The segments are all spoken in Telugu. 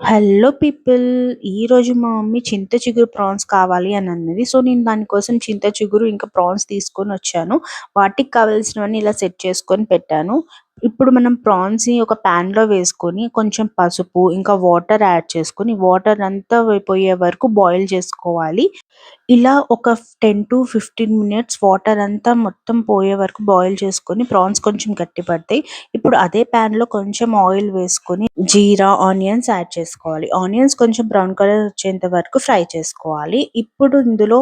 హలో పీపుల్ ఈరోజు మా మమ్మీ చింత చిగురు ప్రాన్స్ కావాలి అని అన్నది. సో నేను దానికోసం చింత చిగురు ఇంకా ప్రాన్స్ తీసుకొని వచ్చాను. వాటికి కావాల్సినవన్నీ ఇలా సెట్ చేసుకొని పెట్టాను. ఇప్పుడు మనం ప్రాన్స్ని ఒక పాన్లో వేసుకొని కొంచెం పసుపు ఇంకా వాటర్ యాడ్ చేసుకొని వాటర్ అంతా పోయే వరకు బాయిల్ చేసుకోవాలి. ఇలా ఒక ten to fifteen minutes water అంతా మొత్తం పోయే వరకు బాయిల్ చేసుకొని ప్రాన్స్ కొంచెం గట్టి పడతాయి. ఇప్పుడు అదే పాన్లో కొంచెం ఆయిల్ వేసుకొని జీరా ఆనియన్స్ యాడ్ చేసుకోవాలి. ఆనియన్స్ కొంచెం బ్రౌన్ కలర్ వచ్చేంత వరకు ఫ్రై చేసుకోవాలి. ఇప్పుడు ఇందులో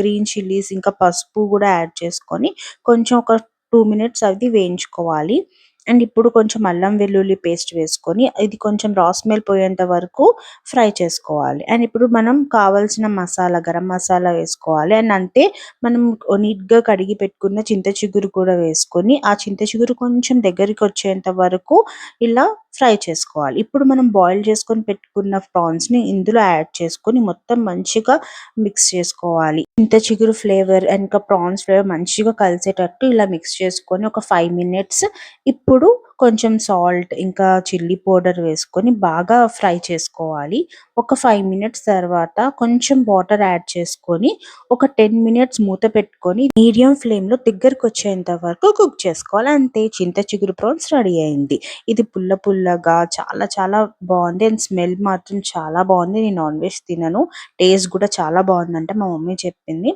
గ్రీన్ చిల్లీస్ ఇంకా పసుపు కూడా యాడ్ చేసుకొని కొంచెం ఒక టూ మినిట్స్ అది వేయించుకోవాలి. అండ్ ఇప్పుడు కొంచెం అల్లం వెల్లుల్లి పేస్ట్ వేసుకొని ఇది కొంచెం రా స్మెల్ పోయేంత వరకు ఫ్రై చేసుకోవాలి. అండ్ ఇప్పుడు మనం కావాల్సిన మసాలా గరం మసాలా వేసుకోవాలి. అండ్ అంతే మనం నీట్గా కడిగి పెట్టుకున్న చింత చిగురు కూడా వేసుకొని ఆ చింత చిగురు కొంచెం దగ్గరికి వచ్చేంత వరకు ఇలా ఫ్రై చేసుకోవాలి. ఇప్పుడు మనం బాయిల్ చేసుకొని పెట్టుకున్న ప్రాన్స్ని ఇందులో యాడ్ చేసుకొని మొత్తం మంచిగా మిక్స్ చేసుకోవాలి. చింత చిగురు ఫ్లేవర్ ఇంకా ప్రాన్స్ ఫ్లేవర్ మంచిగా కలిసేటట్టు ఇలా మిక్స్ చేసుకొని ఒక ఫైవ్ మినిట్స్ ఇప్పుడు కొంచెం సాల్ట్ ఇంకా చిల్లీ పౌడర్ వేసుకొని బాగా ఫ్రై చేసుకోవాలి. ఒక ఫైవ్ మినిట్స్ తర్వాత కొంచెం వాటర్ యాడ్ చేసుకొని ఒక టెన్ మినిట్స్ మూత పెట్టుకొని మీడియం ఫ్లేమ్లో దగ్గరకు వచ్చేంత వరకు కుక్ చేసుకోవాలి. అంతే చింత చిగురు ప్రాన్స్ రెడీ అయింది. ఇది పుల్ల పుల్లగా చాలా చాలా బాగుంది. అండ్ స్మెల్ మాత్రం చాలా బాగుంది. నేను నాన్ వెజ్ తినను. టేస్ట్ కూడా చాలా బాగుందంట మా మమ్మీ చెప్పింది.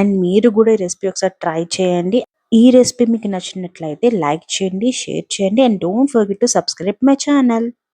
అండ్ మీరు కూడా ఈ రెసిపీ ఒకసారి ట్రై చేయండి. ఈ రెసిపీ మీకు నచ్చినట్లయితే లైక్ చేయండి షేర్ చేయండి and don't forget to subscribe my channel.